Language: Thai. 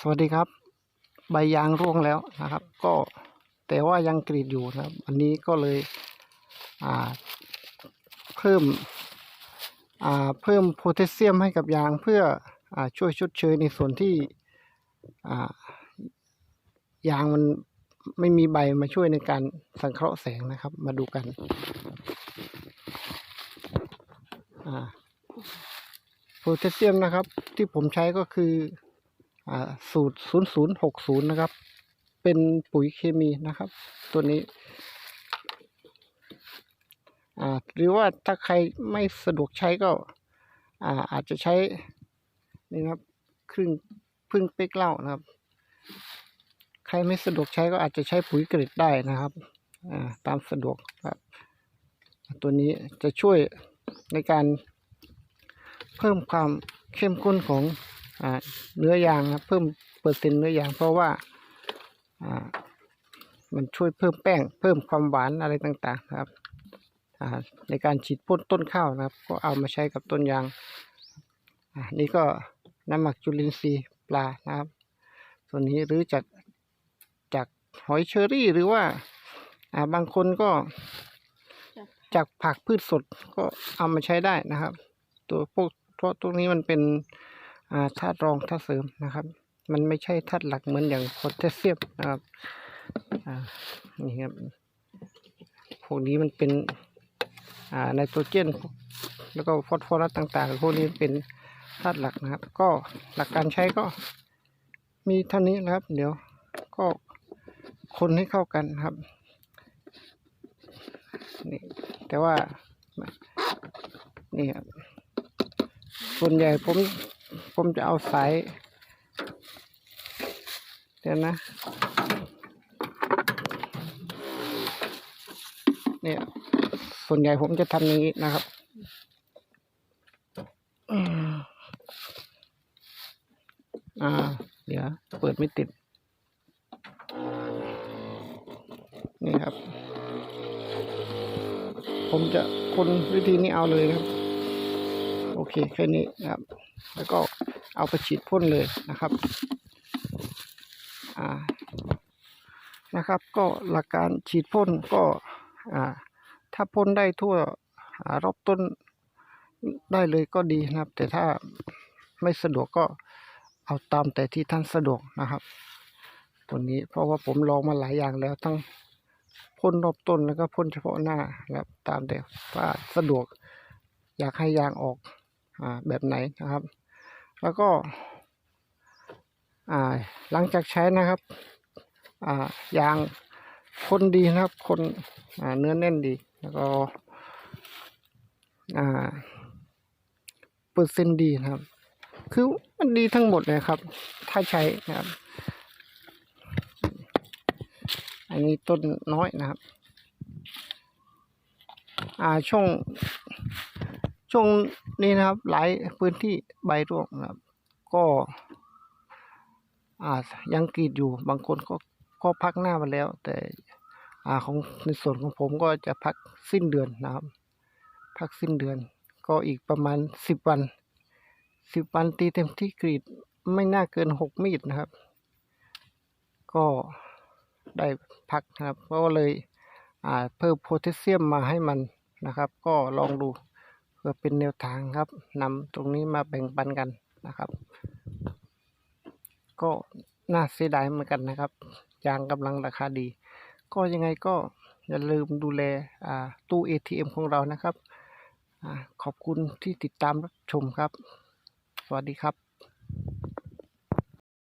สวัสดีครับ ใบยางร่วงแล้วนะครับ ก็แต่ว่ายังกรีดอยู่นะครับอันนี้ก็เลยอ่าเพิ่มอ่าเพิ่มโพแทสเซียมให้กับยางเพื่ออ่าช่วยชดเชยในส่วนที่อ่ายางมันไม่มีใบมาช่วยในการสังเคราะห์แสงนะครับ มาดูกันโพแทสเซียมนะครับ ที่ผมใช้ก็คือ สูตร 0060 นะครับ เป็นปุ๋ยเคมีนะครับ ตัวนี้อ่าหรือว่าถ้าใครไม่สะดวกใช้ก็อ่าอาจจะใช้นี่นะครับครึ่งพึ่งเป๊กเล้านะครับ ใครไม่สะดวกใช้ก็อาจจะใช้ปุ๋ยเกรดได้นะครับอ่าตามสะดวกครับ ตัวนี้จะช่วยในการเพิ่มความเข้มข้นของ เนื้อยางนะเพิ่มเปอร์เซ็นต์เนื้อยาง เพราะว่าอ่ามันช่วยเพิ่มแป้ง เพิ่มความหวานอะไรต่างๆนะครับอ่าในการฉีดพ่นต้นข้าวนะครับ ก็เอามาใช้กับต้นยางอ่านี่ก็น้ำหมักจุลินทรีย์ปลานะครับ ส่วนนี้หรือจากจากหอยเชอรี่หรือว่าอ่าบางคนก็จากผักพืชสดก็เอามาใช้ได้นะครับ ตัวพวกเพราะตรงนี้มันเป็น ธาตุรองธาตุเสริมนะครับ มันไม่ใช่ธาตุหลักเหมือนอย่างโพแทสเซียมนะครับอ่านี่ครับพวกนี้มันเป็นอ่าไนโตรเจน แล้วก็ฟอสฟอรัสต่างๆพวกนี้เป็นธาตุหลักนะครับ ก็หลักการใช้ก็มีเท่านี้นะครับ เดี๋ยวก็คนให้เข้ากันครับนี่แต่ว่านี่ครับส่วนใหญ่ผม ผมจะเอาสายเดี๋ยวนะ เนี่ยส่วนใหญ่ผมจะทำอย่างนี้นะครับอ่า เดี๋ยว เปิดไม่ติด นี่ครับ ผมจะคนวิธีนี้เอาเลยครับ โอเคแค่นี้นะครับ แล้วก็เอาไปฉีดพ่นเลยนะครับอ่านะครับ ก็หลักการฉีดพ่นก็อ่าถ้าพ่นได้ทั่วอรอบต้นได้เลยก็ดีนะครับ แต่ถ้าไม่สะดวกก็เอาตามแต่ที่ท่านสะดวกนะครับ ตัวนี้เพราะว่าผมลองมาหลายอย่างแล้วทั้งพ่นรอบต้นแล้วก็พ่นเฉพาะหน้านะครับ ตามแต่ว่าสะดวกอยากให้ยางออก แบบไหนนะครับ แล้วก็หลังจากใช้นะครับยางคนดีนะครับ คนเนื้อแน่นดี แล้วก็เปอร์เซ็นต์ดีนะครับ คือมันดีทั้งหมดเลยครับ ถ้าใช้นะครับ อันนี้ต้นน้อยนะครับ อ่าช่วง ช่วงนี้นะครับ หลายพื้นที่ใบร่วงนะครับ ก็อายังกรีดอยู่บางคนก็ก็พักหน้ามาแล้ว แต่อ่าของในส่วนของผมก็จะพักสิ้นเดือนนะครับ พักสิ้นเดือน ก็อีกประมาณสิบวันสิบวันตีเต็มที่กรีดไม่น่าเกินหกมีดนะครับ ก็ได้พักนะครับก็เลยเพิ่มโพแทสเซียมมาให้มันนะครับ ก็ลองดู พื่อเป็นแนวทางครับนำตรงนี้มาแบ่งปันกันนะครับ ก็น่าเสียดายเหมือนกันนะครับยางกำลังราคาดี ก็ยังไงก็อย่าลืมดูแลตู้ ATM ของเรานะครับอขอบคุณที่ติดตามรับชมครับ สวัสดีครับ